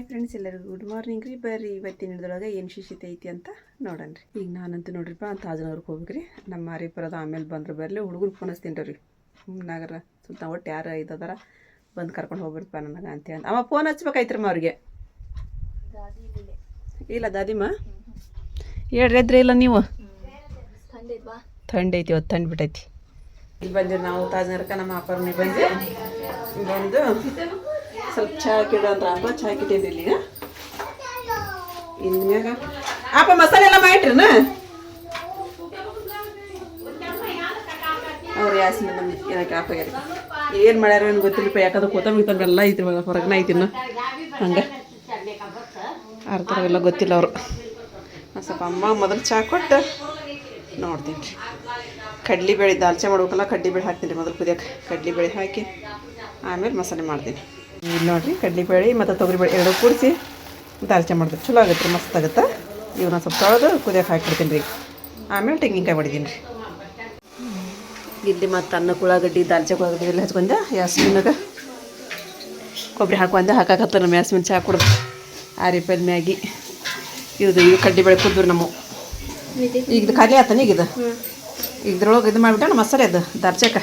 Hi friends ಎಲ್ಲರಿಗೂ good morning ರೀ. ಬರ್ರಿ, ಇವತ್ತಿನ ಹಿಡಿದೊಳಗೆ ಏನು ಶಿಶಿತ ಐತಿ ಅಂತ ನೋಡೋಣ ರೀ. ಈಗ ನಾನಂತೂ ನೋಡ್ರಿಪ್ಪ ತಾಜನಗರ್ಗೆ ಹೋಗ್ಬೇಕ್ರಿ ನಮ್ಮ ಮಾರಿ ಬರೋದು ಆಮೇಲೆ ಬಂದ್ರೆ ಬರಲಿ ಹುಡುಗರು ಫೋನ್ ಹಚ್ತೀನಿ ರೀ ನಾಗರ ಸುತ್ತ ಒಟ್ಟು ಯಾರು ಇದಾರ ಬಂದು ಕರ್ಕೊಂಡು ಹೋಗ್ಬಿಡ್ಪ ನನಗೆ ಅಂತ ಅಮ್ಮ ಅವ ಫೋನ್ ಹಚ್ಬೇಕಾಯ್ತ್ರಮ್ಮ ಅವ್ರಿಗೆ. ಇಲ್ಲ ದಾದಿಮ್ಮ ಹೇಳ್ರಿ ಇಲ್ಲ ನೀವು? ಥಂಡಿ ಐತಿ ಇವತ್ತು ಥಂಡಿ ಬಿಟ್ಟೈತಿ. ಇಲ್ಲಿ ಬಂದಿರಿ ನಾವು ತಾಜ್ನಗರಕ್ಕೆ ನಮ್ಮ ಅಪ್ಪರ ಮನೆ ಬಂದು ಬಂದು ಸ್ವಲ್ಪ ಹಾಕಿಡು ಅಂದ್ರೆ ಅಪ್ಪ ಚಹಾ ಹಾಕಿಟ್ಟೇನಿ ಇಲ್ಲಿ. ಈಗ ಇನ್ಮ್ಯಾಗ ಅಪ್ಪ ಮಸಾಲೆ ಎಲ್ಲ ಮಾಡಿಟ್ರನ? ಅವ್ರು ಯಾಸ್ಮಿನ್ ಏನಕ್ಕೆ ಅಪ್ಪ ಏನು ಮಾಡ್ಯಾರ ಏನು ಗೊತ್ತಿಲ್ಲಪ್ಪ, ಯಾಕಂದ್ರೆ ಕೊತ್ತಂಬರಿ ತಂಬ ಎಲ್ಲ ಐತಿ ಹೊರಗನ ಐತಿ ಇನ್ನು ಹಂಗೆ ಅರ್ಥ ಎಲ್ಲ ಗೊತ್ತಿಲ್ಲ ಅವರು. ಸ್ವಲ್ಪ ಅಮ್ಮ ಮೊದಲು ಚಹಾ ಕೊಟ್ಟು ನೋಡ್ತೀನಿ ರೀ. ಕಡ್ಲಿ ಬೇಳೆ, ದಾಲ್ಚೆ ಮಾಡ್ಬೇಕಲ್ಲ, ಕಡ್ಲಿ ಬೇಳೆ ಹಾಕ್ತೀನಿ ರೀ ಮೊದಲು ಕುದಿಯೋಕೆ ಕಡ್ಲಿ ಬೇಳೆ ಹಾಕಿ ಆಮೇಲೆ ಮಸಾಲೆ ಮಾಡ್ತೀನಿ. ನೋಡಿರಿ ಕಡ್ಲಿ ಬೇಳೆ ಮತ್ತು ತೊಗರಿಬೇಳೆ ಎರಡು ಕೂಡಿಸಿ ದಾಲ್ಚೆ ಮಾಡಿದ್ರೆ ಚಲೋ ಆಗುತ್ತೆ ರೀ ಮಸ್ತ್ ಆಗುತ್ತೆ. ಇವನ್ನ ಸ್ವಲ್ಪ ತೊಳೆದು ಕುದಿಯಕ್ಕೆ ಹಾಕಿಬಿಡ್ತೀನಿ ರೀ. ಆಮೇಲೆ ತೆಂಗಿನಕಾಯಿ ಮಾಡಿದ್ದೀನಿ ರೀ. ಇಲ್ಲಿ ಮತ್ತು ಅನ್ನಕ್ಕೆ ಉಳ್ಳಾಗಡ್ಡಿ ದಾಲ್ಚೆ ಉಳ್ಳಾಗಡ್ಡಿ ಎಲ್ಲ ಹಚ್ಕೊಂಡೆ. ಯಾಸ್ಮಿನಾಗ ಕೊಬ್ಬರಿ ಹಾಕೊಂಡೆ ಹಾಕಾಕತ್ತ ನಮ್ಮ ಯಾಸ್ಮಿನ್ ಚಹಾ ಕುಡ್ದು. ಆ ರೂಪಾಯಿ ಮ್ಯಾಗಿ. ಇದು ಇದು ಕಡ್ಡಿ ಬೇಳೆ ಕುದ್ರಿ ನಮ್ಮ ಈಗ ಇದು ಖಾಲಿ ಆತನ ಈಗ ಇದು? ಇದ್ರೊಳಗೆ ಇದು ಮಾಡಿಬಿಟ್ಟು ಮಸಾಲೆ ಅದು ದಾರ್ಚಕ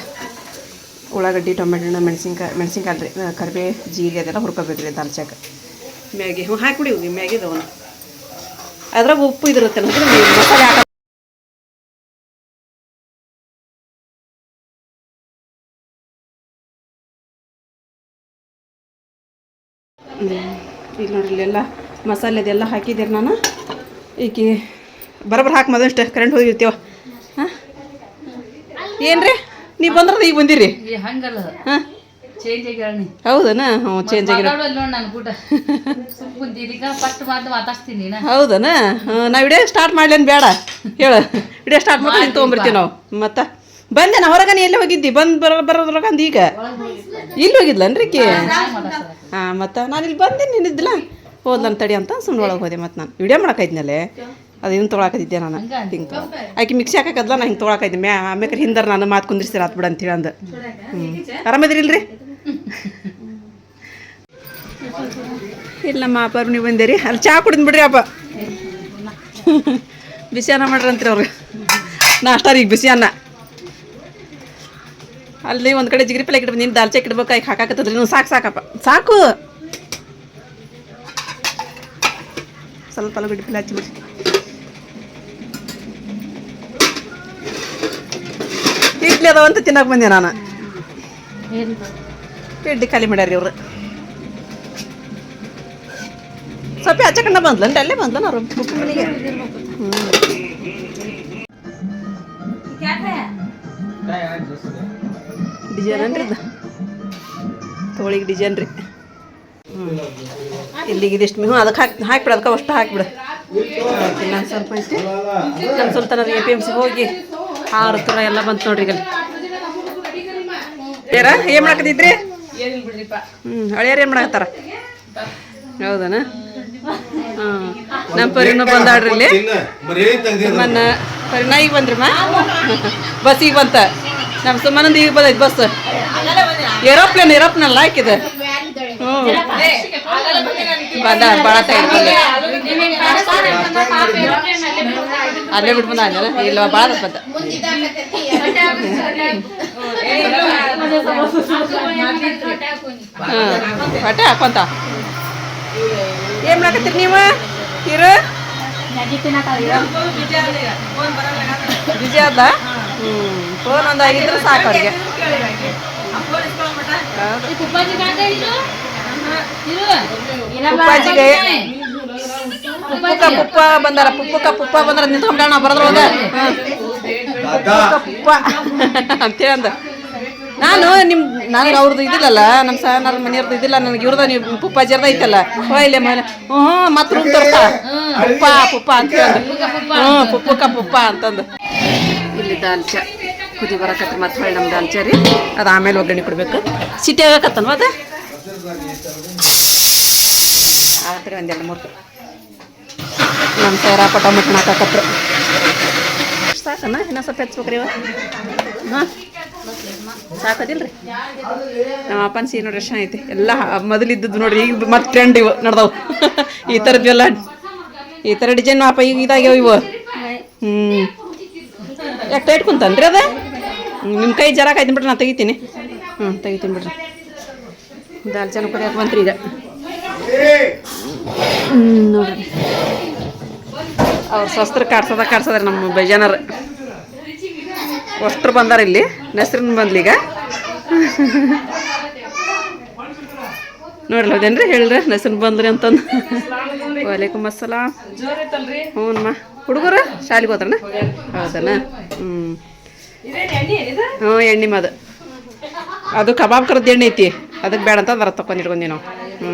ಉಳ್ಳಾಗಡ್ಡಿ ಟೊಮೆಟೊ ಹಣ್ಣು ಮೆಣಸಿನ್ಕಾಯಿ ಮೆಣಸಿನ್ಕಾಯಿ ರೀ ಕರಿಬೇ ಜೀರಿಗೆ ಅದೆಲ್ಲ ಹುರ್ಕೋಬೇಕು ರೀ ದಾಲ್ಚಾಕ ಮ್ಯಾಗಿ ಹ್ಞೂ ಹಾಕ್ಬಿಡಿ ಇವು ಮ್ಯಾಗಿ ಇದಾವನು ಅದ್ರಾಗ ಉಪ್ಪು ಇದಿರುತ್ತೆ ಅಂದ್ರೆ ಮಸಾಲೆ ಹಾಕ ಇಲ್ಲಿ ನೋಡ್ರಿ ಇಲ್ಲೆಲ್ಲ ಮಸಾಲೆದೆಲ್ಲ ಹಾಕಿದ್ದೀರಿ ನಾನು. ಈಕಿ ಬರೋಬ್ಬರ ಹಾಕಿ ಮೊದಲಷ್ಟು ಕರೆಂಟ್ ಹೋಗಿರ್ತೀವ. ಹಾಂ? ಏನು ರೀ ನೀವು ಬಂದ್ರದ ಈಗ ಬಂದಿರಿ? ಹಂಗಲ್ಲ. ಚೇಂಜ್ ಆಗ್ಯಾಳ ಹೌದನ? ಹ್ಞೂ ಚೇಂಜ್ ನಾ. ಹೌದನ? ನಾವು ವಿಡಿಯೋ ಸ್ಟಾರ್ಟ್ ಮಾಡ್ಲೇನು ಬೇಡ. ಹೇಳು. ವಿಡಿಯೋ ಸ್ಟಾರ್ಟ್ ಮಾಡಿ ತೊಗೊಂಬರ್ತೀವಿ ನಾವು. ಮತ್ತೆ? ಬಂದೆ ನಾ ಹೊರಗೆ ನೀ ಎಲ್ಲಿ ಹೋಗಿದ್ದಿ? ಬಂದು ಬರ ಬರೋದ್ರೊಳಗ ಅಂದ ಈಗ? ಇಲ್ಲಿ ಹೋಗಿದ್ಲನ್ರಿ ಕಿ? ಹಾಂ ಮತ್ತು ನಾನು ಇಲ್ಲಿ ಬಂದೆ ನಿನ್ನಿದ್ದಿಲ್ಲ ಹೋದ್ಲನ್ ತಡಿ ಅಂತ ಸುಮ್ಮನೆ ಒಳಗೆ ಹೋದೆ ಮತ್ತು ನಾನು. ವಿಡಿಯೋ ಮಾಡಕೈದ್ನಲ್ಲೇ ಅದು ಹಿಂಗೆ ತೊಗೊಳಕತ್ತಿದ್ದೆ ನಾನು. ಹಿಂಗೆ ಆಕೆ ಮಿಕ್ಸಿ ಹಾಕಕ್ಕದ್ಲ ನಾ ಹಿಂಗೆ ತೊಗೊಳಕೈದ್ದೆ ಮ್ಯಾ ಆಮೇಲೆ ಹಿಂದರ್ ನಾನು ಮಾತು ಕುಂದಿರ್ಸಿರ ಆತ್ ಬಿಡ ಅಂತ ಅಂದ. ಹ್ಞೂ ಆರಾಮದಿರಿ ಇಲ್ರಿ ಇಲ್ಲ ನಮ್ಮ ಅಪ್ಪ ನೀವು ಬಂದಿರಿ. ಅಲ್ಲಿ ಚಹಾ ಕುಡಿದ್ ಬಿಡ್ರಿ ಅಪ್ಪ. ಬಿಸಿ ಅನ್ನ ಮಾಡ್ರಿ ಅಂತೀರಿ ಅವ್ರಿಗೆ ನಾಷ್ಟ ರೀ ಈಗ ಬಿಸಿ ಅನ್ನ ಅಲ್ಲಿ ಒಂದು ಕಡೆ ಜಿಗಿರಿ ಪಲ್ಲೆ ಇಡ್ಬೇಕು ನೀನು ದಾಲ್ಚೆ ಇಡ್ಬೇಕು ಈಗ ಹಾಕಾಕತ್ತದ್ರಿ. ನೀವು ಸಾಕು ಸಾಕಪ್ಪ ಸಾಕು. ಸ್ವಲ್ಪ ಬಿಡಿ ಪಲ್ಲೆ ಹಚ್ಚಿಬಿಡ್ರಿ ಇಡ್ಲಿ ಅದಾವ ಅಂತ ತಿನ್ನಕ್ಕೆ ಬಂದೆ ನಾನು. ಇಡ್ಲಿ ಖಾಲಿ ಮಾಡ್ಯಾರ ಇವ್ರು. ಸ್ವಲ್ಪ ಆಚೆ ಕಂಡ ಬಂದ್ಲನ್ರಿ ಅಲ್ಲೇ ಬಂದ್ಲ ಅವ್ರು ಬುಕ್ ಮನೆಗೆ. ಡಿಸೈನ್ ಅನ್ರಿ ಇದು? ತೋಳಿಗೆ ಡಿಸೈನ್ ರೀ. ಹ್ಞೂ ಇಲ್ಲಿಗೆ ಇದಿಷ್ಟು ಹ್ಞೂ ಅದಕ್ಕೆ ಹಾಕಿ ಹಾಕ್ಬಿಡು ಅದಕ್ಕೆ ಅಷ್ಟು ಹಾಕ್ಬಿಡು. ಇನ್ನೊಂದು ಸ್ವಲ್ಪ ಇಷ್ಟು ಸ್ವಲ್ಪ ಎ ಪಿ ಎಂ ಸಿ ಹೋಗಿ. ಆರು ಥರ ಎಲ್ಲ ಬಂತು ನೋಡ್ರಿ ಈಗ ಯಾರ? ಏನು ಮಾಡಕತ್ತಿದ್ರಿ? ಹ್ಞೂ ಹಳೆಯರು ಏನು ಮಾಡಕತ್ತಾರ? ಹೌದನ? ಹಾಂ ನಮ್ಮ ಪರಿನ ಬಂದಾಡ್ರಿ ಇಲ್ಲಿ. ಸುಮ್ಮನ ಪರಿನ ಈಗ ಬಂದ್ರಿ ಮಾ ಬಸ್ ಈಗ ಬಂತ? ನಮ್ಮ ಸುಮ್ಮನಂದು ಈಗ ಬಂದೈತಿ ಬಸ್. ಏರೋಪ್ಲೇನ್ ಏರೋಪ್ಲೇನ್ ಹಾಕಿದೆ? ಹ್ಞೂ ಬಂದ ಭಾಳ ಅಲ್ಲೇ ಬಿಟ್ಟು ಬಂದ ಅಲ್ಲ ಇಲ್ಲ ಭಾಳ ಹಾಂ ಹೊಟ್ಟೆ ಹಾಕೊಂತ? ಏನ್ ಮಾಡಕತ್ತೀರಿ ನೀವು? ಇರು. ಬಿಜಿ ಅದ ಹ್ಞೂ ಫೋನ್ ಒಂದು ಆಗಿದ್ರೆ ಸಾಕು ಅವ್ರಿಗೆ. ಉಪ್ಪಾಜಿಗೆ ಪುಪ್ಪಕ ಪುಪ್ಪ ಬಂದಾರ ಪುಪ್ಪಕ ಪುಪ್ಪ ಬಂದ್ರ ನಿಂತ್ಕೊಂಡ ಬರದ್ರೊಳಗ ಪುಪ್ಪ. ಅಂತೇಳಿ ಅಂದ ನಾನು ನಿಮ್ಮ ನನಗೆ ಅವ್ರದ್ದು ಇದಿಲ್ಲಲ್ಲ ನಮ್ಮ ಸಹನಾರ ಮನೆಯವ್ರದ್ದು ಇದಿಲ್ಲ ನನಗೆ ಇವ್ರದ ನೀವು ಜರ್ದ ಐತಲ್ಲ. ಇಲ್ಲೇ ಮನೆ ಹ್ಞೂ ಮತ್ತೆ ರೂಮ್ ತರ್ತ ಪುಪ್ಪ ಪುಪ್ಪ ಅಂತ ಹ್ಞೂ ಪುಪ್ಪುಕ ಪುಪ್ಪ ಅಂತಂದು. ಇಲ್ಲಿ ದಾಲ್ಚ ಕುದಿ ಬರಕತ್ತ ಮತ್ತೆ ಹೊಳ್ಳಿ ನಮ್ಮ ದಾಲ್ಚ ರೀ. ಅದು ಆಮೇಲೆ ಒಗ್ಗರಣೆ ಕೊಡ್ಬೇಕು. ಸಿಟಿ ಆಗಕತ್ತನ್ವ ಅದ? ಆತ್ರಿ ಒಂದೆರಡು ಮೂರು. ನಮ್ಮ ಸೈರಾಪ ಪಟ ಹಾಕಕತ್ರು. ಸಾಕನ? ಇನ್ನೂ ಸ್ವಲ್ಪ ಹೆಚ್ಚಬೇಕ್ರಿ ಇವ? ಹಾಂ? ಸಾಕದಿಲ್ರಿ? ನಮ್ಮ ಅಪ್ಪನ ಸೀರೆ ನೋಡ್ರಿ ಎಷ್ಟು ಐತಿ ಎಲ್ಲ ಮೊದಲಿದ್ದದ್ದು ನೋಡ್ರಿ, ಈಗ ಮತ್ತೆ ಟ್ರೆಂಡ್ ಇವು, ನಡ್ದವು. ಈ ಥರದ್ದೆಲ್ಲ ಈ ಥರ ಡಿಸೈನ್ ಅಪ್ಪ, ಈಗ ಇದಾಗ್ಯಾವ ಇವು. ಹ್ಞೂ ಯಾಕೆ ಟೈಟ್ ಕುಂತನ್ರಿ ಅದ? ನಿಮ್ಮ ಕೈ ಜರಾಕಾಯ್ತೀನಿ ಬಿಡ್ರಿ ನಾನು ತೆಗಿತೀನಿ. ಹ್ಞೂ ತೆಗಿತೀನಿ ಬಿಡ್ರಿ. ದಾಲ್ಚನ ಕುದಿಯಾಕ ಬಂತ್ರಿ ಈಗ. ನೋಡ್ರಿ. ಅವ್ರ ಶಸ್ತ್ರ ಕಾಡ್ಸೋದ ಕಾಡ್ಸೋದ್ರೆ ನಮ್ಮ ಬೇಜಾನರ್ ಅಷ್ಟ್ರು ಬಂದಾರ ಇಲ್ಲಿ, ನೆಸ್ರಿನ ಬಂದ್ಲೀಗ ನೋಡ್ರಿ ಅದೇನ್ರಿ ಹೇಳ್ರಿ, ನೆಸ್ರಿನ ಬಂದ್ರಿ ಅಂತಂದು. ವಾಲೇಕುಮ್ ಅಸ್ಸಲಾಮ್ ಹ್ಞೂನಮ್ಮ ಹುಡುಗರು ಶಾಲೆಗೆ ಹೋದ್ರಣ ಹೌದನ? ಹ್ಞೂ ಹ್ಞೂ, ಎಣ್ಣೆ ಮದ. ಅದು ಕಬಾಬ್ ಕರದ ಎಣ್ಣೆ ಐತಿ. ಅದಕ್ಕೆ ಬೇಡ ಅಂತ ಅದರ ತಕೊಂಡು ಇಟ್ಕೊಂಡಿ ನಾವು. ಹ್ಞೂ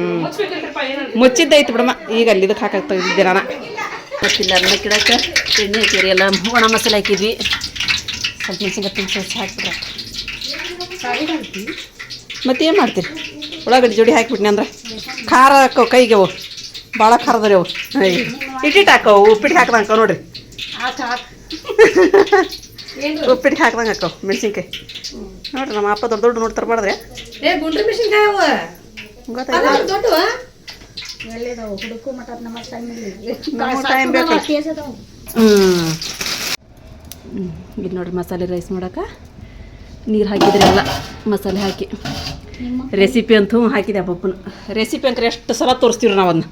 ಮುಚ್ಚಿದ್ದೈತಿ ಬಿಡಮ್ಮ. ಈಗ ಅಲ್ಲಿ ಇದಕ್ಕೆ ನಾನು ಮತ್ತಿಲ್ಲ ಅನ್ನ ಕಿಡಕ್ಕೆ ಎಣ್ಣೆ ಹಾಕಿರಿ ಎಲ್ಲ. ಒಣ ಮಸಾಲೆ ಹಾಕಿದ್ವಿ. ಸ್ವಲ್ಪ ಮೆಣಸಿನ್ಕಾಯಿ ಸೋಸಿ ಹಾಕ್ಬಿಟ್ರೆ ಮತ್ತೆ ಏನು ಮಾಡ್ತೀರಿ? ಉಳ್ಳಾಗಡ್ಡಿ ಜೋಡಿ ಹಾಕಿಬಿಟ್ನಿ ಅಂದ್ರೆ. ಖಾರ ಹಾಕವು ಕೈಗೆ ಅವು. ಭಾಳ ಖಾರದ್ರಿ ಅವು. ಇಟ್ಟಿಟ್ಟು ಹಾಕವು ಉಪ್ಪಿಟ್ಟು ಹಾಕ್ದಂಗೆ ನೋಡ್ರಿ. ಉಪ್ಪಿಟ್ಟು ಹಾಕ್ದಂಗೆ ಹಾಕವು ಮೆಣಸಿನ್ಕಾಯಿ. ನೋಡ್ರಿ ನಮ್ಮ ಅಪ್ಪ ದೊಡ್ಡ ದೊಡ್ಡ ನೋಡ್ತಾರೆ ಮಾಡಿದ್ರೆ. ಏ ಟೈಮ್ ಹ್ಞೂ ಇದು ನೋಡ್ರಿ ಮಸಾಲೆ ರೈಸ್ ಮಾಡಕ್ಕೆ ನೀರು ಹಾಕಿದ್ರಿ ಎಲ್ಲ. ಮಸಾಲೆ ಹಾಕಿ. ರೆಸಿಪಿ ಅಂತೂ ಹಾಕಿದೆ ಪಪ್ಪನ. ರೆಸಿಪಿ ಅಂದ್ರೆ ಎಷ್ಟು ಸಲ ತೋರಿಸ್ತೀವಿ ನಾವು ಅದನ್ನ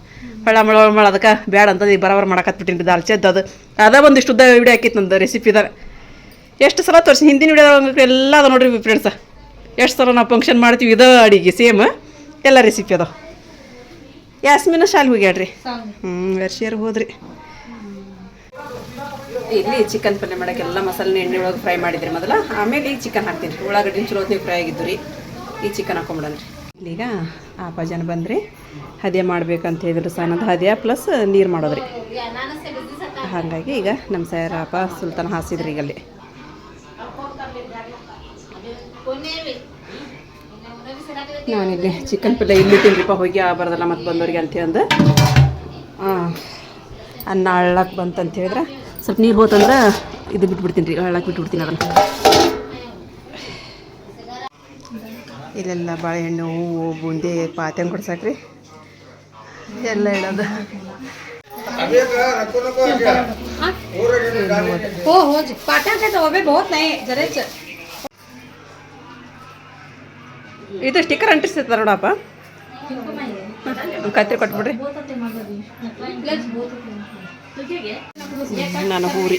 ಹೊಳ ಮಳ ಮಳ ಅದಕ್ಕೆ ಬೇಡ ಅಂತ ಈಗ ಬರೋಬರ್ ಮಾಡಕತ್ಬಿಟ್ಟಿನಿ ದಾಲ್ಚೆದ್ದು ಅದು. ಅದ ಒಂದಿಷ್ಟು ಉದ್ದ ವಿಡಿಯೋ ಹಾಕಿತ್ತು ನಂದು ರೆಸಿಪಿದ ಎಷ್ಟು ಸಲ ತೋರಿಸಿ ಹಿಂದಿನ ವಿಡಿಯೋದಾಗ ಎಲ್ಲ ಅದ ನೋಡ್ರಿ ಫ್ರೆಂಡ್ಸ ಎಷ್ಟು ಸಲ ನಾವು ಫಂಕ್ಷನ್ ಮಾಡ್ತೀವಿ ಇದೇ ಅಡಿಗೆ ಸೇಮ್ ಎಲ್ಲ ರೆಸಿಪಿ ಅದಾವ. ಯಾಸ್ಮಿನ ಶಾಲೆ ಹೋಗ್ಯಾಡ್ರಿ ಹ್ಞೂ ವರ್ಷಿಯರ್ ಹೋದ್ರಿ? ಇಲ್ಲಿ ಚಿಕನ್ ಪಲ್ಯ ಮಾಡಕ್ಕೆ ಎಲ್ಲ ಮಸಾಲೆ ಎಣ್ಣೆ ಒಳಗೆ ಫ್ರೈ ಮಾಡಿದ್ರಿ ಮೊದಲ. ಆಮೇಲೆ ಈಗ ಚಿಕನ್ ಹಾಕ್ತೀನಿ. ಉಳ್ಳಾಗಡ್ಡಿ ಚಲೋ ಹೊತ್ತಿಗೆ ಫ್ರೈ ಆಗಿದ್ದು ರೀ. ಈ ಚಿಕನ್ ಹಾಕೊಂಬಿಡಲ್ರಿ. ಈಗ ಆಪ ಜನ ಬಂದ್ರಿ. ಹದಿಯ ಮಾಡ್ಬೇಕಂತ ಹೇಳಿದ್ರು ಸಣ್ಣದ ಹದಿಯ ಪ್ಲಸ್ ನೀರು ಮಾಡೋದ್ರಿ. ಹಾಗಾಗಿ ಈಗ ನಮ್ಮ ಸಾಯರಪ್ಪ ಸುಲ್ತಾನ ಹಾಸಿದ್ರಿ ಈಗ ಅಲ್ಲಿ ನಾನಿಲ್ಲಿ ಚಿಕನ್ ಪಲ್ಯ ಇಲ್ಲಿ ತಿನ್ರಿಪ್ಪ ಹೋಗಿ ಆ ಬರೋದಲ್ಲ ಮತ್ತೆ ಬಂದವ್ರಿಗೆ ಅಂತ ಅಂದು ಅನ್ನ ಹಳ್ಳಕ್ಕೆ ಬಂತಂತ ಹೇಳಿದ್ರೆ ಸ್ವಲ್ಪ ನೀರು ಹೋತಂದ್ರೆ ಇದು ಬಿಟ್ಬಿಡ್ತೀನಿ ರೀ ಹಳ್ಳಕ್ಕೆ ಬಿಟ್ಬಿಡ್ತೀನಿ ಅದನ್ನು ಇಲ್ಲೆಲ್ಲ ಬಾಳೆಹಣ್ಣು ಹೂವು ಬೂಂದಿ ಪಾತ್ಯಂಗ್ ಕೊಡ್ಸಾಕ್ರಿ ಎಲ್ಲ ಇಡೋದು हो हो जी पाट्यांचे डबे बहुत नाही जरेच ಇದು ಸ್ಟಿಕ್ಕರ್ ಅಂಟಿಸ್ತೈತೆ ನೋಡಪ್ಪ. ಕತ್ರಿ ಕೊಟ್ಬಿಡ್ರಿ. ನಾನು ಹೂರಿ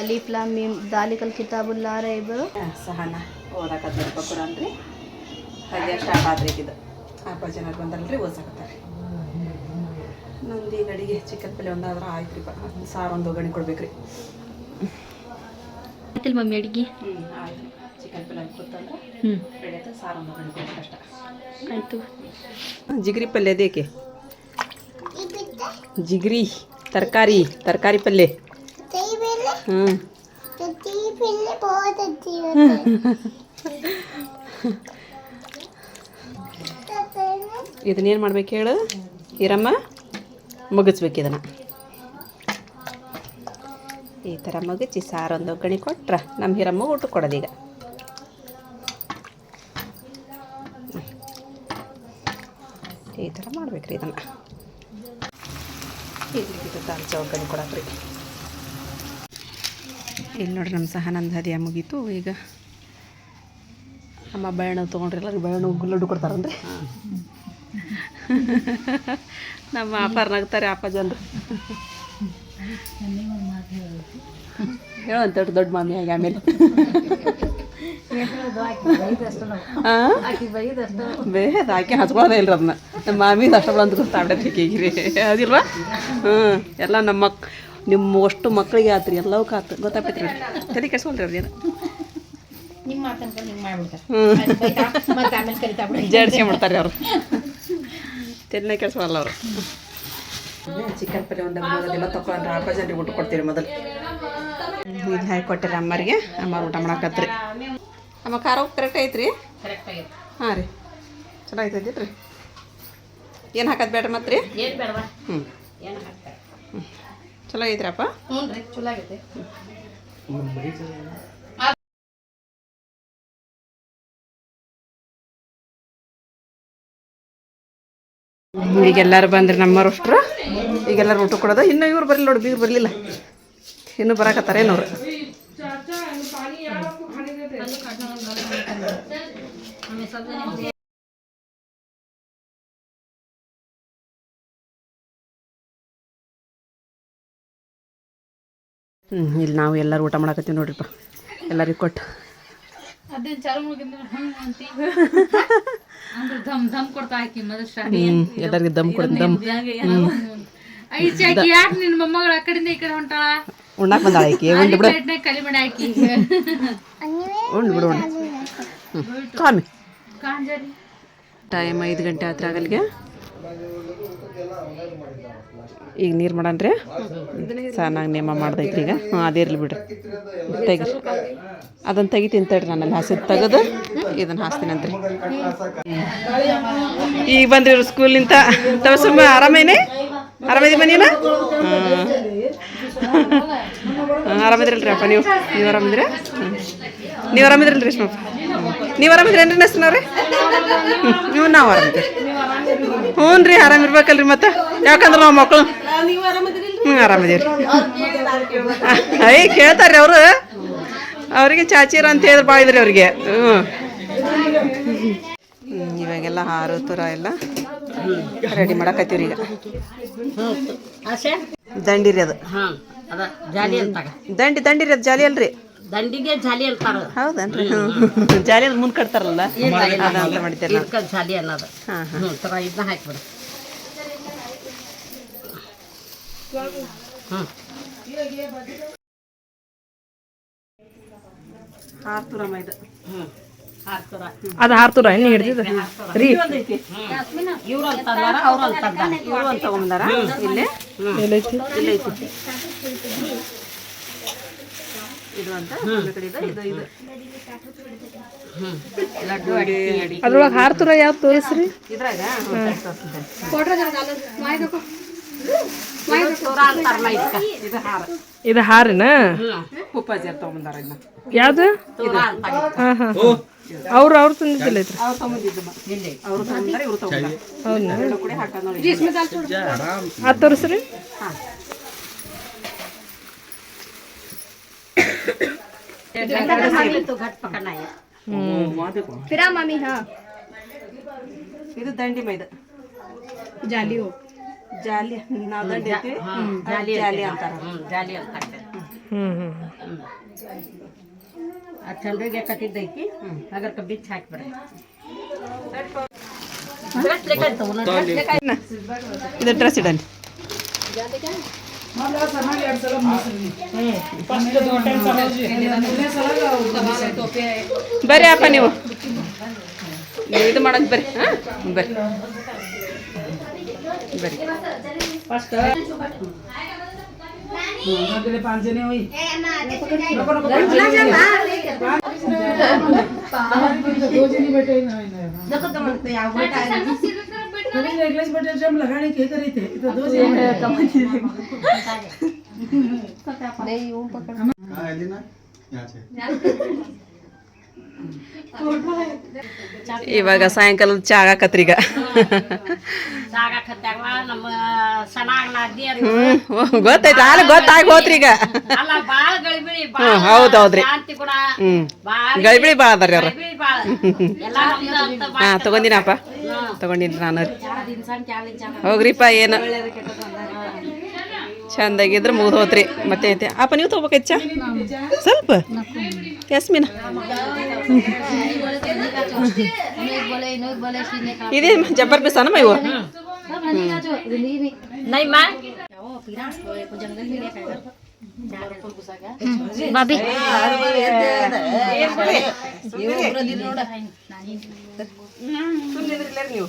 ಅಲಿಫ್ಲಾ ಮೀಮ್ ದಾಲಿಕಲ್ ಕಿತಾಬುಲ್ಲಾರ ಇಬ್ಬರು ಸಹನ ಓದಕ್ಕೆ ಕುರಾನ್ರಿ ಹಾಗೆ ಸ್ಟಾರ್ಟ್ ಆದ್ರಿ ಇದು. ಅಪ್ಪ ಜನರು ಬಂದಲ್ರಿ ಓದ್ಸಕತ್ತಾರೆ ನಂದು ಈಗ ಅಡಿಗೆ ಚಿಕನ್ ಪಲ್ಯ ಒಂದಾದ್ರೆ ಆಯ್ತು ರೀ ಸಾರು ಒಂದು ಒಗ್ಗರಣೆ ಕೊಡ್ಬೇಕ್ರಿ. ಆಯ್ತಿಲ್ಲ ಮಮ್ಮಿ ಅಡಿಗೆ? ಹ್ಞೂ ಆಯ್ತು. ಚಿಕನ್ ಪಲ್ಯ ಕೊತ್ತಂದ್ರೆ ಹ್ಞೂ ಬೆಳೆದ ಸಾರು ಒಂದು ಒಗ್ಗರಣೆ ಕೊಡ್ಬೇಕು ಅಷ್ಟ. ಆಯಿತು. ಜಿಗ್ರಿ ಪಲ್ಯ ಅದೇಕೆ ಜಿಗ್ರಿ ತರಕಾರಿ ತರಕಾರಿ ಪಲ್ಯ ಹ್ಞೂ ಇದನ್ನೇನು ಮಾಡ್ಬೇಕು ಹೇಳು? ಈರಮ್ಮ? ಮುಗಿಸ್ಬೇಕು ಇದನ್ನು. ಈ ಥರ ಮುಗಿಸಿ ಸಾರೊಂದು ಒಗ್ಗರಣೆ ಕೊಟ್ರೆ ನಮ್ಮ ಹಿರಮ್ಮ ಊಟ ಕೊಡೋದೀಗ ಈ ಥರ ಮಾಡ್ಬೇಕ್ರಿ ಇದನ್ನು. ಇದು ದಾಲ್ಚ ಒಗ್ಗರಣೆ ಕೊಡಕ್ರಿ ಇಲ್ಲಿ ನೋಡ್ರಿ ನಮ್ಮ ಸಹನಂದ ಹದಿಯ ಮುಗೀತು. ಈಗ ಅಮ್ಮ ಬಯಣ ತೊಗೊಂಡ್ರಿ ಎಲ್ಲರೂ ಬಯಣ ಲಡ್ಡು ಕೊಡ್ತಾರನ್ರಿ ನಮ್ಮ ಅಪ್ಪಾರ ನಗ್ತಾರೆ ಅಪ್ಪ ಜನರು. ಹೇಳೋಂತ ದೊಡ್ಡ ಮಾಮಿ ಆಗಿ ಆಮೇಲೆ. ಹಾಂ ಹಾಕಿ ಆಕೆ ಹಚ್ಕೊಳ್ಳೋದೇ ಇಲ್ರಿ ಅದನ್ನ. ನಮ್ಮ ಮಾಮಿ ಅಷ್ಟ ಅಂತ ಗೊತ್ತಾಗ್ಬಿಡತ್ತೆ ಆಕೆಗಿರಿ ಅದಿಲ್ವಾ ಹ್ಞೂ. ಎಲ್ಲ ನಮ್ಮ ಮಕ್ ನಿಮ್ಮ ಅಷ್ಟು ಮಕ್ಕಳಿಗೆ ಆತ್ರಿ ಎಲ್ಲವೂ ಆತು. ಗೊತ್ತಾಗ್ತೈತ್ರಿ ತಲೆ ಕೆಡ್ಸ್ಕೊಳ್ರಿ ಅವ್ರಿಗೆ ಹ್ಞೂ. ಜಾಡ್ಸ್ಕೊಂಬಿಡ್ತಾರೆ ಅವರು. ತೆನ್ನೆ ಮಾಡಲ್ಲ ಅವರು. ಚಿಕನ್ ಪಲ್ಯ ಒಂದು ಅದೆಲ್ಲ ತೊಗೊಂಡ್ರೆ ಅಪ್ಪ ಜನರಿಗೆ ಊಟ ಕೊಡ್ತೀರಿ ಮೊದಲು. ಇದು ಹಾಕಿ ಕೊಟ್ಟಿರಿ ಅಮ್ಮರಿಗೆ. ಅಮ್ಮ ಊಟ ಮಾಡಾಕತ್ರಿ. ಅಮ್ಮ ಖಾರ ಉಪ್ಪು ಕರೆಕ್ಟ್ ಐತ್ರಿ ಹಾಂ ರೀ. ಚೆನ್ನಾಗೈತೈತಿ ರೀ ಏನು ಹಾಕೋದು ಬೇಡ್ರಿ ಮತ್ತೆ ರೀ ಹ್ಞೂ ಚಲೋ ಐತ್ರಿ ಅಪ್ಪ? ಐತ್ರಪ್ಪ ಹ್ಞೂ ರೀ ಚಲೋ ಆಗೈತೆ. ಈಗ ಎಲ್ಲರೂ ಬಂದ್ರಿ ನಮ್ಮವ್ರು ಅಷ್ಟ್ರು. ಈಗೆಲ್ಲರೂ ಊಟ ಕೊಡೋದು. ಇನ್ನೂ ಇವ್ರು ಬರಲಿಲ್ಲ ನೋಡಿ ಬೀರು ಬರಲಿಲ್ಲ. ಇನ್ನೂ ಬರಕತ್ತಾರೇನವ್ರು ಹ್ಞೂ ಇಲ್ಲಿ ನಾವು ಎಲ್ಲರೂ ಊಟ ಮಾಡಕತ್ತೀವಿ ನೋಡ್ರಿಪ್ಪ. ಎಲ್ಲರಿಗೂ ಕೊಟ್ಟು. ಅದೇನ್ ಚಾಲು ಮುಗಿದ್ರೆ ಹಂಗ್ ಅಂತಿ? ಅಂದ್ರೆ ಧಮ್ ಧಮ್ ಕೊಡ್ತಾ ಹಾಕಿ ಮೊದಲು ಸ್ಟಾರ್ಟ್ ಹ್ಞೂ ಎಲ್ಲರಿಗೂ ದಮ್ ಕೊಡು ದಮ್ ಐ ಚಾಕಿ ಯಾಕೆ ನಿನ್ನ ಮೊಮ್ಮಗಳ ಆ ಕಡೆಯಿಂದ ಈ ಕಡೆ ಹೊಂಟಾಳ? ಉಣ್ಣಾಕ ಬಂದಾಳ ಆಕಿ ಉಂಡು ಬಿಡು. ಪ್ಲೇಟ್ನಾಗ ಕಲಿ ಮಾಡಿ ಹಾಕಿ ಉಂಡು ಬಿಡು ಉಂಡು. ಹ್ಞೂ ಕಾಮಿ. ಕಾಂಜರಿ. ಟೈಮ್ ಐದು ಗಂಟೆ ಆತ್ರ ಆಗಲ್ಗೆ ಈಗ ನೀರು ಮಾಡನ್ರಿ? ಚೆನ್ನಾಗಿ ನೇಮ ಮಾಡ್ದೈತ್ರಿ ಈಗ. ಹ್ಞೂ ಅದೇ ಇರ್ಲಿ ಬಿಡ್ರಿ. ತೆಗಿ. ಅದನ್ನು ತೆಗಿತೀನಿ ತಡ್ರಿ ನನ್ನಲ್ಲಿ ಹಸಿದ್ ತೆಗೆದು. ಇದನ್ನು ಹಾಸ್ತೀನಂತ್ರಿ ಈಗ ಬಂದ್ರಿ ಇವ್ರು ಸ್ಕೂಲಿಂದ ತವಸಮ್ಮ ಆರಾಮೇನೆ? ಆರಾಮಿದಿ ಮನೇನ ಹಾಂ. ಆರಾಮಿದ್ರಲ್ರಿ ಅಪ್ಪ ನೀವು. ನೀವು ಆರಾಮಿದ್ರಿ? ನೀವು ಆರಾಮಿದ್ರಲ್ರಿ ರೇಷ್ಮಪ್ಪ ನೀವು ಆರಾಮಿದ್ರೇನ್ರಿ ನೆಸ್ನವ್ರಿ ನೀವು ನಾವು ಆರಾಮಿದ್ರಿ ಹ್ಞೂ ರೀ ಆರಾಮಿರ್ಬೇಕಲ್ರಿ ಮತ್ತೆ? ಯಾಕಂದ್ರೆ ನಾವು ಮಕ್ಕಳು ಹ್ಞೂ ಆರಾಮಿದ್ದೀರಿ ಐ ಕೇಳ್ತಾರೆ ಅವರು. ಅವರಿಗೆ ಚಾಚೀರ ಅಂತ ಹೇಳಿದ್ರೆ ಇದ್ರಿ ಅವ್ರಿಗೆ. ಹ್ಞೂ ಇವಾಗೆಲ್ಲ ಹಾರು ತುರ ಎಲ್ಲ ರೆಡಿ ಮಾಡಕತ್ತೀವ್ರಿ ಈಗ. ದಂಡಿರಿ ಅದು. ಹಾ ದಂಡಿ ದಂಡಿರಿ ಅದು ಜಾಲಿ ಅಲ್ರಿ. ದಂಡಿಗೆ ಜಾಲಿ ಅಂತಾರ. ಹೌದನ್ರಿ? ಜಾಲಿ ಅದು ಮುಂದೆ ಕಟ್ತಾರಲ್ಲ? ಅದ ಅಂತ ಮಾಡಿದ್ದೀರಿ ನಾವು ಇದಕ್ಕ ಜಾಲಿ ಅನ್ನೋದು. ಹಾಂ ಹಾಂ. ಹ್ಞೂ ಇದನ್ನ ಹಾಕ್ಬಿಡು. ತುರಮ್ಮ ಇದು ಹ್ಞೂ ಅದು ಹಾರ್ತುರ ಎಣ್ಣೆ ಹಿಡ್ದಿದ್ದು? ರೀ. ಇವ್ರು ಅಂತ ಇವರು ಅಂತ ತಗೊಂಬಂದಾರ? ಇಲ್ಲೇ? ಎಲ್ಲೈತಿ ಇದು ಅಂತ ಆಮೇಲೆ ಕಡೆ ಇದು ಇದು. ಇದು ಲಡ್ಡು ಅಡಿಕೆ ಅದ್ರೊಳಗೆ ಹಾರ್ತುರ ಯಾವ್ದು ತೋರಿಸ್ರಿ? ಇದ್ರಾಗ. ಇದು ಹಾರಿನ? ಯಾವ್ದು? ಅವ್ರು ಅವ್ರು ತಂದಿದ್ದಿಲ್ಲ ಐತ್ರಿ ಅವ್ರು ತಗೊಂಡಿದ್ದಮ್ಮ ತೋರಿಸ್ರಿ ಹಾಂ ಘಟ್ ಪಕನಾಯ फिरा मामी हाँ ಇದು ದಂಡಿ ಮೈದ जाली हो ಜಾಲಿ ನಾವು ದಂಡಿ ಅಂತೀವಿ ಜಾಲಿ ಜಾಲಿ ಅಂತಾರ ಹ್ಞೂ ಜಾಲಿ ಅಂತಾರ ಹ್ಞೂ ಹ್ಞೂ ಆ ಚಂದ್ರಿಗೆ ಕಟ್ಟಿದ್ದೈತಿ ಅಗರ್ಕ ಬಿಚ್ಚ ಹಾಕ್ಬಿಡ್ರಿ ಇದು ಡ್ರೆಸ್ ಇಡನ್ರಿ ಬರ್ರಿ ಅಪ್ಪ ನೀವು ನೀವು ಇದು ಮಾಡಕ್ ಬರ್ರಿ ಹಾಂ ಬರ್ರಿ ಬರ್ರಿ नवीन नेकलेस मटेरियल जब लगाने के तरीके तो दो से कम नहीं वो पकड़ हां एलिना यहां से ಈಗ ಅಲ್ಲ ಚಾಗ ಕತ್ರಿಗ. ಹ್ಮ್ ಹೌದ್ ಹೌದ್ರಿ ಶಾಂತಿ ಈಗ. ಹ್ಮ್ ಬಾಳ ಗಳಿಬಿಳಿ ಭಾಳ ಅದಾರಿ ಅವ್ರ. ಹಾ ತಗೊಂಡಿನಪ್ಪ. ತಗೊಂಡಿನಿ ನಾನು. ಹೋಗ್ರಿಪ್ಪ ಏನು? ಚಂದಾಗಿದ್ರೆ ಮುಗಿದು ಹೋತ್ರಿ. ಮತ್ತೆ ಐತೆ. ಅಪ್ಪ ನೀವು ತೊಗೋಬೇಕೈತೆ ಸ್ವಲ್ಪ? ಯಸ್ಮಿನ? ಇದೇ ಜಬ್ಬರ್ ಬೇಸಾನಮ್ಮ ಇವು. ಬಾಬಿ. ನೀವು.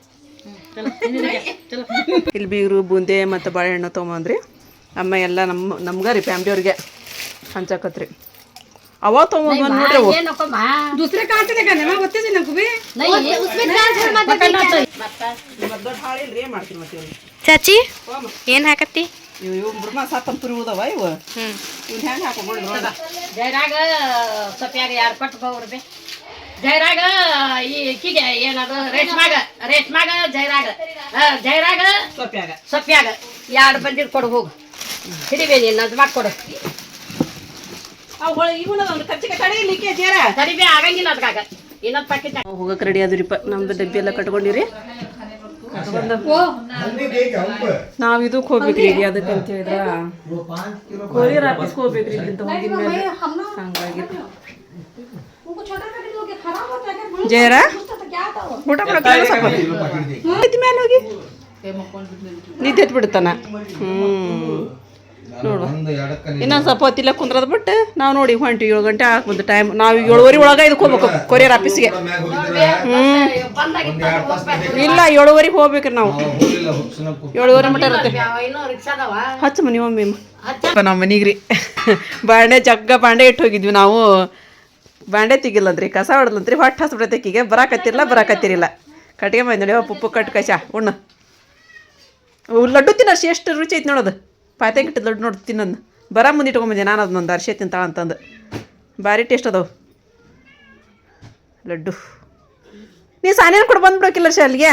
ಇಲ್ಲಿ ಬೀರು ಬೂಂದೆ ಮತ್ತು ಬಾಳೆಹಣ್ಣು ತೊಗೊಂಬಂದ್ರಿ. ಅಮ್ಮ ಎಲ್ಲ ನಮ್ಮ ನಮ್ಗೆ ರೀ ಫ್ಯಾಮ್ಲಿಯವ್ರಿಗೆ ಹಂಚಕತ್ರಿ. ಅವ ತೊಗೊಂಬಂದು ನೋಡ್ರಿ? ಚಾಚಿ ಏನ್ ಹಾಕತ್ತಿ? ಇವು ಇವು ಉದವ ಇವು? ಹೆಂಗೆ ಹಾಕೊಂಡ್ರಿ ಎರಡು ಪಟ್ಟು ಬೇ? ಜೈರಾಗ ಈ ಕಿಗೆ ಏನದು ರೇಷ್ಮಾಗ ರೇಷ್ಮಾಗ ಜೈರಾಗ ಜೈರಾಗ ಸೊಪ್ಪ್ಯಾಗ ಸೊಪ್ಪ್ಯಾಗ ಎರಡು ಬಂದಿರ್ ಕೊಡು ಹೋಗು. ಹಿಡಿಬೇ ನೀನು ಅದು ಮಾಡ್ಕೊಡು ಕಡಿಮೆ ಆಗಂಗಿಲ್ಲ ಅದಕ್ಕಾಗ ಇನ್ನೊಂದು ಪ್ಯಾಕೆಟ್ ಹೋಗಕ್ಕೆ ರೆಡಿ ಆದ್ರಿಪ್ಪ ನಮ್ದು ಡಬ್ಬಿ ಎಲ್ಲ ಕಟ್ಕೊಂಡಿರಿ. ನಾವ್ ಇದಕ್ ಹೋಗ್ಬೇಕ್ರಿ ಈಗ ಅದಕ್ಕೆ ಅಂತ ಹೇಳಿದ್ರ. ಕೊರಿಯರ್ ಆಫೀಸ್ಗೆ ಹೋಗ್ಬೇಕ್ರಿ ಇಲ್ಲಿಂದ ಹೋಗಿದ ಮೇಲೆ ಹಂಗಾಗಿ ಜಯರ? ಊಟ ಮಾಡಕ್ಕೆ ಮೇಲೆ ಹೋಗಿ. ನಿದ್ದೆ ಬಿಡ್ತಾನ ಹ್ಮ್. ನೋಡು ಇನ್ನೊಂದು ಸ್ವಲ್ಪ ಹೊತ್ತಿಲ್ಲ ಕುಂದ್ರದ ಬಿಟ್ಟು ನಾವು ನೋಡಿ ಹೊಂಟಿ ಏಳು ಗಂಟೆ ಆಗ್ಬೋದು ಟೈಮ್ ನಾವು ಏಳುವರೆ ಒಳಗೆ ಇದಕ್ಕೆ ಹೋಗ್ಬೇಕು ಕೊರಿಯರ್ ಆಫೀಸ್ಗೆ ಇಲ್ಲ ಏಳುವರೆಗೆ ಹೋಗ್ಬೇಕ್ರಿ ನಾವು. ಏಳುವರೆ ಮಟ್ಟ ಇರುತ್ತೆ. ಹಚ್ಚ ಮನಿ ಒಮ್ಮೆ ನಮ್ಮ ಮನಿಗೆ ರೀ ಬಾಂಡೆ ಜಗ್ಗ ಬಾಂಡೆ ಇಟ್ಟು ಹೋಗಿದ್ವಿ ನಾವು. ಬಾಂಡೆ ತೆಗಿಲ್ಲಂತ್ರಿ ಕಸ ಹೊಡೆದ್ಲಂತ್ರಿ ಹೊಟ್ಟೆ ಹಸ್ಬಿಡತೆಕಿಗೆ ಬರಾಕತ್ತಿರಲ್ಲ ಬರಾಕತ್ತಿರಿಲ್ಲ. ಕಟ್ಗೆ ಬಂದ್ ನೋಡಿ ಪುಪ್ಪು ಕಟ್ ಕಸ ಉಣ್ಣು. ಲಡ್ಡು ತಿನ್ನ ಅರ್ಶಿ ಎಷ್ಟು ರುಚಿ ಐತಿ ನೋಡೋದು ಪಾತೆ ಕಟ್ಟಿದ ಲಡ್ಡು ನೋಡಿ ತಿನ್ನೋದು ಬರ ಮುಂದೆ ಇಟ್ಕೊಂಬಂದೆ ನಾನು ಅದನ್ನೊಂದು ಅರ್ಶಿ ತಿಂತಾಳ ಅಂತಂದು. ಭಾರಿ ಟೇಸ್ಟ್ ಅದಾವು. ಲಡ್ಡು. ನೀ ಸಾನೇನು ಕೊಡು ಬಂದ್ಬಿಡೋಕಿಲ್ಲ ಅರ್ಶಿ ಅಲ್ಲಿಗೆ?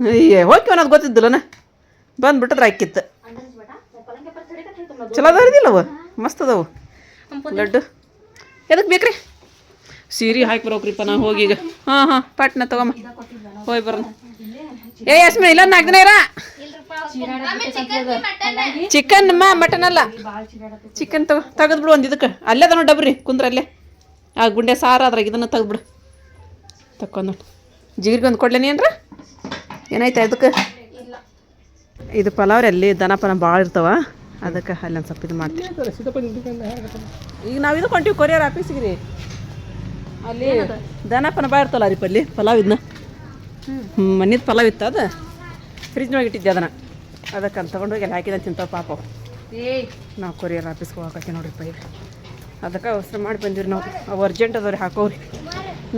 ಅಯ್ಯೇ ಹೋಗಿ ಅನ್ನೋದು ಗೊತ್ತಿದ್ದಿಲ್ಲನ? ಬಂದ್ಬಿಟ್ಟದ್ರೆ ಅಕ್ಕಿತ್ತು ಚಲೋ ಅದಾರದಿಲ್ಲ ಅವು? ಮಸ್ತ್ ಅದಾವು. ಲಡ್ಡು. ಎದಕ್ಕೆ ಬೇಕ್ರಿ? ಸೀರೆ ಹಾಕಿ ಬರೋಕ್ರಿಪ್ಪ ನಾ ಹೋಗಿ ಈಗ. ಹಾಂ ಹಾಂ ಪಟ್ನ ತಗೊಂಬ. ಹೋಗಿ ಬರೋಣ ಏ ಯಸ್ಮಿ ಇಲ್ಲ ನಾಲ್ಕು ದಿನ ಇರ? ಚಿಕನ್ ಮಾ ಮಟನ್ ಅಲ್ಲ. ಚಿಕನ್ ತಗೋ ತೆಗೆದ್ಬಿಡು ಒಂದು ಇದಕ್ಕೆ. ಅಲ್ಲೇ ಅದ ನೋಡಿ ಡಬ್ರಿ ಕುಂದ್ರ ಅಲ್ಲೇ. ಆ ಗುಂಡೆ ಸಾರು ಅದ್ರಾಗ ಇದನ್ನು ತೆಗೆದ್ಬಿಡು. ತಕ್ಕೊಂಡು ಜೀರಿಗೆ ಒಂದು ಕೊಡ್ಲೇನಿ ಏನ್ರ ಏನಾಯ್ತು ಅದಕ್ಕೆ ಇದು ಪಲಾವ್ ರೀ ಅಲ್ಲಿ ದನ ಪನ ಭಾಳ ಇರ್ತಾವ. ಅದಕ್ಕೆ ಅಲ್ಲಿ ಒಂದು ಸ್ವಲ್ಪ ಇದು ಮಾಡ್ತೀವಿ ಈಗ ನಾವು ಇದು ಹೊಂಟಿವಿ ಕೊರಿಯರ್ ಆಫೀಸಿಗೆ ರೀ. ಅಲ್ಲಿ ದನ ಪನ ಭಾಳ ಇರ್ತಲ್ಲ ರೀ ಪಲ್ಲಿ ಪಲಾವ್ ಇದನ್ನ. ಹ್ಞೂ ಮನಿದ ಪಲಾವ್ ಇತ್ತು ಅದು. ಫ್ರಿಜ್ನೊಳಗೆ ಇಟ್ಟಿದ್ದೆ ಅದನ್ನು. ಅದಕ್ಕೆ ಅಂತ ತೊಗೊಂಡೋಗಿ ಎಲ್ಲ ಹಾಕಿದ ತಿಂತಾವ ಪಾಪ. ನಾವು ಕೊರಿಯರ್ ಆಫೀಸ್ಗೆ ಹೋಗಕ್ಕೆ ನೋಡ್ರಿ ಪೈ ಅದಕ್ಕೆ ಅವಸರ ಮಾಡಿ ಬಂದಿರಿ ನಾವು. ಅವು ಅರ್ಜೆಂಟ್ ಅದಾವ್ರಿ ಹಾಕೋರಿ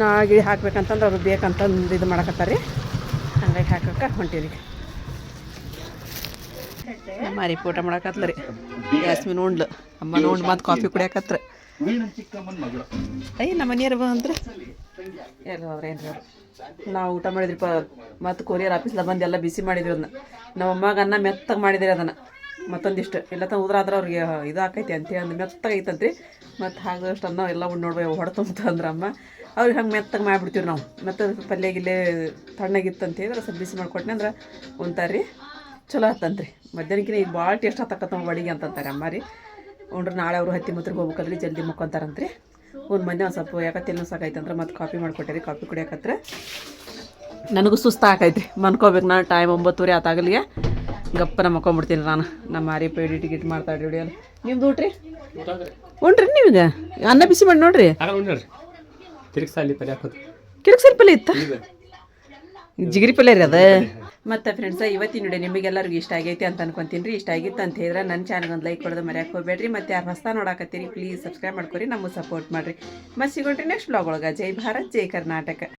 ನಾಳೆ ಹಾಕ್ಬೇಕಂತಂದ್ರೆ ಅವ್ರಿಗೆ ಬೇಕಂತಂದು ಇದು ಮಾಡಕತ್ತಾರ ರೀ. ಹಂಗಾಗಿ ಹಾಕಕ್ಕೆ ಹೊಂಟೀರಿ ಅಮ್ಮ ರೀ ಊಟ ಮಾಡಕತ್ಲ ರೀ ಯಾಸ್ಮಿನ್ ಉಂಡ್ಲು ಅಮ್ಮ ಉಂಡು ಮತ್ತು ಕಾಫಿ ಕುಡಿಯಕತ್ರ ಅಯ್ಯ ನಮ್ಮ ಮನೆಯವ್ರು ಬಂದ್ರೆ. ಎಲ್ಲ ನಾವು ಊಟ ಮಾಡಿದ್ರಿಪ್ಪ, ಮತ್ತು ಕೊರಿಯರ್ ಆಫೀಸ್ಲ ಬಂದು ಎಲ್ಲ ಬಿಸಿ ಮಾಡಿದ್ರು ಅದನ್ನ ನಮ್ಮ ಅಮ್ಮಗೆ ಅನ್ನ ಮೆತ್ತಗೆ ಮಾಡಿದ್ರಿ ಅದನ್ನು. ಮತ್ತೊಂದಿಷ್ಟು. ಇಲ್ಲ ತ ಉದ್ರಾದ್ರೆ ಅವ್ರಿಗೆ ಇದು ಆಕೈತಿ ಅಂತೇಳಿ ಅಂದ್ ಮೆತ್ತಗೆ ಐತಂತ್ರಿ. ಮತ್ತು ಹಾಗಷ್ಟು ಅನ್ನ ಎಲ್ಲ ಉಂಡು ನೋಡ್ಬೇ ಹೊಡ್ತಂತ ಅಂದ್ರೆ ಅಮ್ಮ. ಅವ್ರಿಗೆ ಹಂಗೆ ಮೆತ್ತಗೆ ಮಾಡಿಬಿಡ್ತೀವಿ ನಾವು. ಮತ್ತು ಪಲ್ಯ ಗಿಲ್ಲೆ ತಣ್ಣಗಿತ್ತು ಅಂತ ಹೇಳಿದ್ರೆ ಸ್ವಲ್ಪ ಬಿಸಿ ಮಾಡಿಕೊಟ್ನೆ ಅಂದ್ರೆ ಉಂತಾರ್ರಿ ಚಲೋ ಹತ್ತಂತ್ರಿ ಮಧ್ಯಾಹ್ನಕ್ಕಿಂತ ಈಗ ಭಾಳ ಟೇಸ್ಟ್ ಹತ್ತಕತ್ತವ ಬಡಿಗೆ ಅಂತಂತಾರೆ ಅಮ್ಮ ರೀ. ಉಂಡ್ರೆ ನಾಳೆ ಅವರು ಹತ್ತಿ ಮುತ್ರಿಗೆ ಹೋಗ್ಬೇಕಲ್ರಿ ಜಲ್ದಿ ಮುಕ್ಕೊಂತಾರಂತ್ರಿ. ಒಂದು ಮಂದಿ ಒಂದು ಸ್ವಲ್ಪ ಯಾಕೆ ತಿನ್ನೋ ಸಾಕೈತಂದ್ರೆ ಮತ್ತು ಕಾಫಿ ಮಾಡ್ಕೊಟ್ಟೆ ಕಾಫಿ ಕುಡಿಯಾಕತ್ರ. ನನಗೂ ಸುಸ್ತು ರೀ ಮನ್ಕೋಬೇಕು ನಾನು ಟೈಮ್ ಒಂಬತ್ತುವರೆ ಆತಾಗಲಿಗೆ ಗಪ್ಪನ ಮಕ್ಕೊಂಬಿಡ್ತೀನಿ ನಾನು. ನಮ್ಮ ಮಾರಿ ಪೇಡಿ ಟಿಕೆಟ್ ಮಾಡ್ತಾಳ್ರಿ ಹಿಡಿಯಲ್ಲ ನಿಮ್ದು ಊಟ್ರಿ ಉಂಟ್ರಿ ನೀವೀಗ ಅನ್ನ ಬಿಸಿ ಮಾಡಿ ನೋಡ್ರಿ. ಕಿರಿಕ್ಸಾಲಿ ಉಂಡ್ರಿ ಪಲ್ಯ ಇತ್ತ? ಜಿಗಿರಿ ಪಲ್ಯ ರೀ ಅದ. ಮತ್ತೆ ಫ್ರೆಂಡ್ಸ ಇವತ್ತಿನ ನೋಡಿ ನಿಮಗೆಲ್ಲರಿಗೂ ಇಷ್ಟ ಆಗೈತಿ ಅಂತ ಅನ್ಕೊಂತೀನಿ ರೀ. ಇಷ್ಟ ಆಗಿತ್ತು ಅಂತ ಹೇಳಿದ್ರೆ ನನ್ನ ಚಾನಲ್ ಒಂದು ಲೈಕ್ ಕೊಡೋದು ಮರ್ಯಾಕೆ ಹೋಗಬೇಡ್ರಿ. ಮತ್ತೆ ಯಾರು ಹೊಸ ನೋಡಾಕತ್ತೀರಿ ಪ್ಲೀಸ್ ಸಬ್ಸ್ಕ್ರೈಬ್ ಮಾಡ್ಕೊರಿ, ನಮಗೆ ಸಪೋರ್ಟ್ ಮಾಡಿರಿ. ಮತ್ತೆ ಸಿಗೋಣ್ರಿ ನೆಕ್ಸ್ಟ್ ಬ್ಲಾಗ್ ಒಳಗೆ. ಜೈ ಭಾರತ್, ಜೈ ಕರ್ನಾಟಕ.